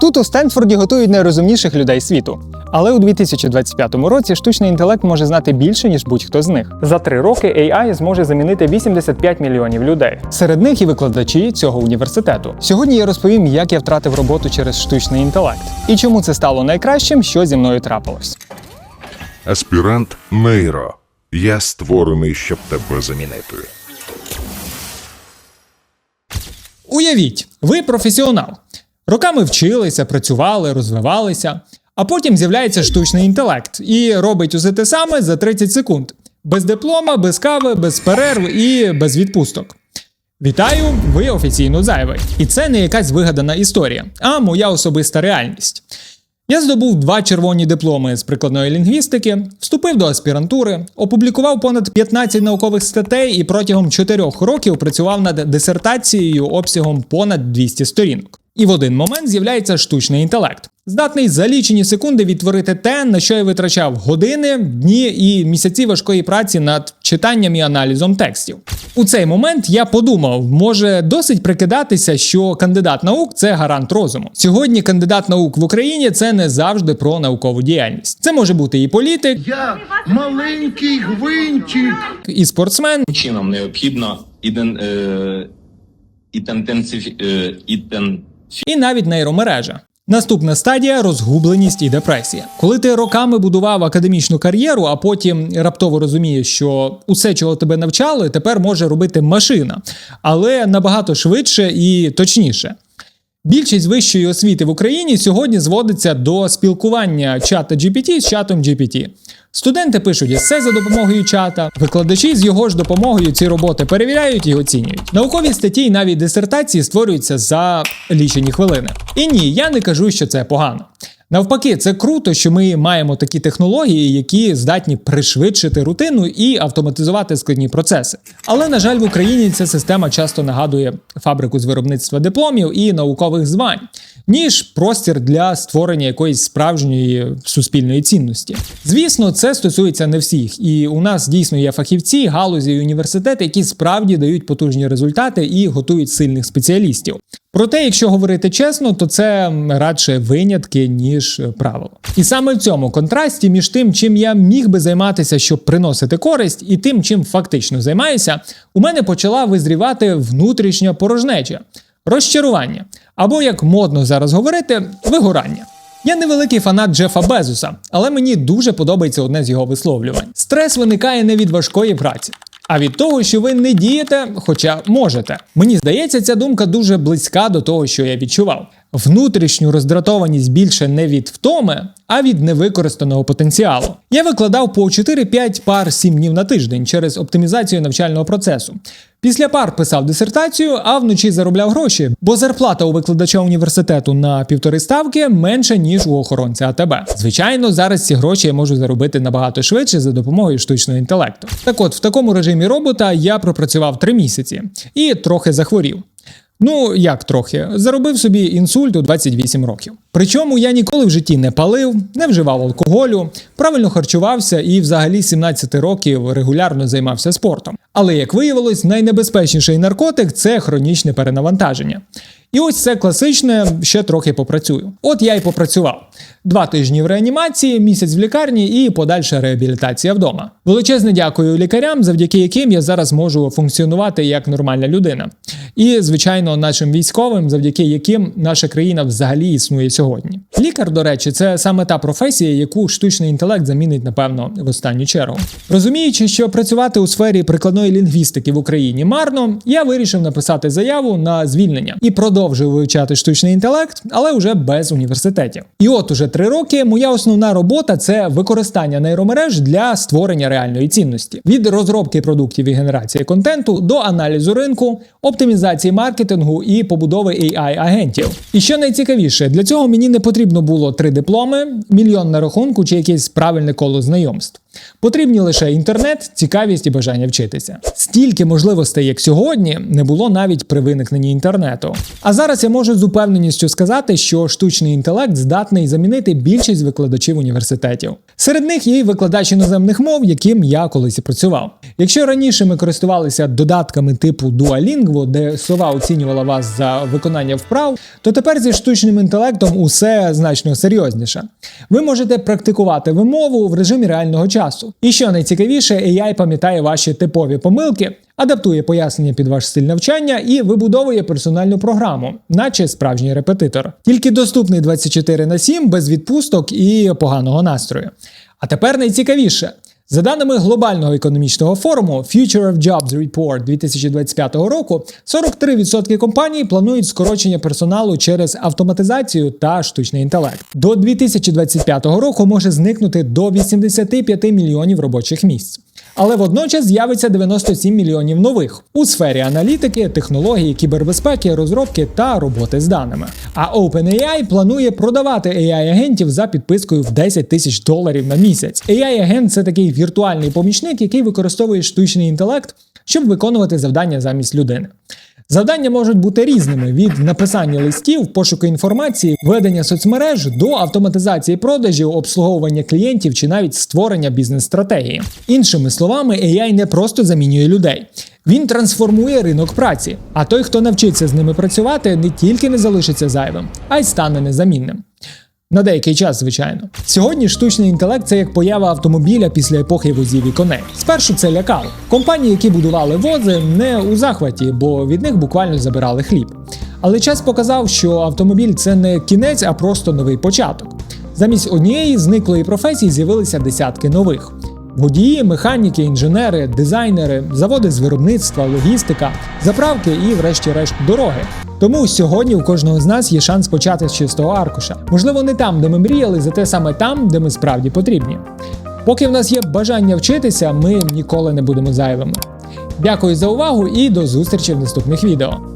Тут у Стенфорді готують найрозумніших людей світу. Але у 2025 році штучний інтелект може знати більше, ніж будь-хто з них. За три роки AI зможе замінити 85 мільйонів людей. Серед них і викладачі цього університету. Сьогодні я розповім, як я втратив роботу через штучний інтелект і чому це стало найкращим, що зі мною трапилось. Аспірант Нейро. Я створений, щоб тебе замінити. Уявіть, ви професіонал. Роками вчилися, працювали, розвивалися, а потім з'являється штучний інтелект і робить усе те саме за 30 секунд. Без диплома, без кави, без перерв і без відпусток. Вітаю, ви офіційно зайвий. І це не якась вигадана історія, а моя особиста реальність. Я здобув два червоні дипломи з прикладної лінгвістики, вступив до аспірантури, опублікував понад 15 наукових статей і протягом 4 років працював над дисертацією обсягом понад 200 сторінок. І в один момент з'являється штучний інтелект, здатний за лічені секунди відтворити те, на що я витрачав години, дні і місяці важкої праці над читанням і аналізом текстів. У цей момент я подумав, може досить прикидатися, що кандидат наук це гарант розуму. Сьогодні кандидат наук в Україні це не завжди про наукову діяльність. Це може бути і політик, Я маленький гвинтик. і спортсмен, чином необхідно іден, е, ідентифі- е, іден, і навіть нейромережа. Наступна стадія розгубленість і депресія. Коли ти роками будував академічну кар'єру, а потім раптово розумієш, що усе, чого тебе навчали, тепер може робити машина, але набагато швидше і точніше. Більшість вищої освіти в Україні сьогодні зводиться до спілкування чата GPT з чатом GPT. Студенти пишуть есе за допомогою чата, викладачі з його ж допомогою ці роботи перевіряють і оцінюють. Наукові статті і навіть дисертації створюються за лічені хвилини. І ні, я не кажу, що це погано. Навпаки, це круто, що ми маємо такі технології, які здатні пришвидшити рутину і автоматизувати складні процеси. Але на жаль, в Україні ця система часто нагадує фабрику з виробництва дипломів і наукових звань, ніж простір для створення якоїсь справжньої суспільної цінності. Звісно, це стосується не всіх, і у нас дійсно є фахівці, галузі і університети, які справді дають потужні результати і готують сильних спеціалістів. Проте, якщо говорити чесно, то це радше винятки ніж правило. І саме в цьому контрасті між тим, чим я міг би займатися, щоб приносити користь, і тим, чим фактично займаюся, у мене почала визрівати внутрішня порожнеча, розчарування, або як модно зараз говорити, вигорання. Я не великий фанат Джефа Безуса, але мені дуже подобається одне з його висловлювань. Стрес виникає не від важкої праці, а від того, що ви не дієте, хоча можете. Мені здається, ця думка дуже близька до того, що я відчував. Внутрішню роздратованість більше не від втоми, а від невикористаного потенціалу. Я викладав по 4-5 пар 7 днів на тиждень через оптимізацію навчального процесу. Після пар писав дисертацію, а вночі заробляв гроші, бо зарплата у викладача університету на півтори ставки менша ніж у охоронця АТБ. Звичайно, зараз ці гроші я можу заробити набагато швидше за допомогою штучного інтелекту. Так от, в такому режимі робота я пропрацював 3 місяці і трохи захворів. Ну, як трохи, заробив собі інсульт у 28 років. Причому я ніколи в житті не палив, не вживав алкоголю, правильно харчувався і взагалі 17 років регулярно займався спортом. Але як виявилось, найнебезпечніший наркотик це хронічне перенавантаження. І ось це класичне ще трохи попрацюю. От я й попрацював. Два тижні в реанімації, місяць в лікарні і подальша реабілітація вдома. Величезне дякую лікарям, завдяки яким я зараз можу функціонувати як нормальна людина. І, звичайно, нашим військовим, завдяки яким наша країна взагалі існує сьогодні. Лікар, до речі, це саме та професія, яку штучний інтелект замінить, напевно, в останню чергу. Розуміючи, що працювати у сфері прикладної лінгвістики в Україні марно, я вирішив написати заяву на звільнення і продовжив вивчати штучний інтелект, але вже без університетів. І от уже три роки моя основна робота це використання нейромереж для створення реальної цінності від розробки продуктів і генерації контенту до аналізу ринку, оптимізації маркетингу і побудови ai агентів. І що найцікавіше, для цього мені не потрібно було три дипломи, мільйон на рахунку чи якесь правильне коло знайомств. Потрібні лише інтернет, цікавість і бажання вчитися. Стільки можливостей, як сьогодні, не було навіть при виникненні інтернету. А зараз я можу з упевненістю сказати, що штучний інтелект здатний замінити більшість викладачів університетів. Серед них є й викладач іноземних мов, яким я колись і працював. Якщо раніше ми користувалися додатками типу Duolingo, де сова оцінювала вас за виконання вправ, то тепер зі штучним інтелектом усе значно серйозніше. Ви можете практикувати вимову в режимі реального часу. І що найцікавіше, AI пам'ятає ваші типові помилки, адаптує пояснення під ваш стиль навчання і вибудовує персональну програму, наче справжній репетитор. Тільки доступний 24 на 7, без відпусток і поганого настрою. А тепер найцікавіше. За даними глобального економічного форуму Future of Jobs Report 2025 року, 43% компаній планують скорочення персоналу через автоматизацію та штучний інтелект. До 2025 року може зникнути до 85 мільйонів робочих місць. Але водночас з'явиться 97 мільйонів нових у сфері аналітики, технології, кібербезпеки, розробки та роботи з даними. А OpenAI планує продавати AI-агентів за підпискою в 10 тисяч доларів на місяць. AI-агент – це такий віртуальний помічник, який використовує штучний інтелект, щоб виконувати завдання замість людини. Завдання можуть бути різними: від написання листів, пошуку інформації, ведення соцмереж до автоматизації продажів, обслуговування клієнтів чи навіть створення бізнес-стратегії. Іншими словами, AI не просто замінює людей. Він трансформує ринок праці, а той, хто навчиться з ними працювати, не тільки не залишиться зайвим, а й стане незамінним. На деякий час, звичайно. Сьогодні штучний інтелект це як поява автомобіля після епохи возів і коней. Спершу це лякало. Компанії, які будували вози, не у захваті, бо від них буквально забирали хліб. Але час показав, що автомобіль це не кінець, а просто новий початок. Замість однієї зниклої професії з'явилися десятки нових. Водії, механіки, інженери, дизайнери, заводи з виробництва, логістика, заправки і, врешті-решт, дороги. Тому сьогодні у кожного з нас є шанс почати з чистого аркуша. Можливо, не там, де ми мріяли, зате саме там, де ми справді потрібні. Поки в нас є бажання вчитися, ми ніколи не будемо зайвими. Дякую за увагу і до зустрічі в наступних відео.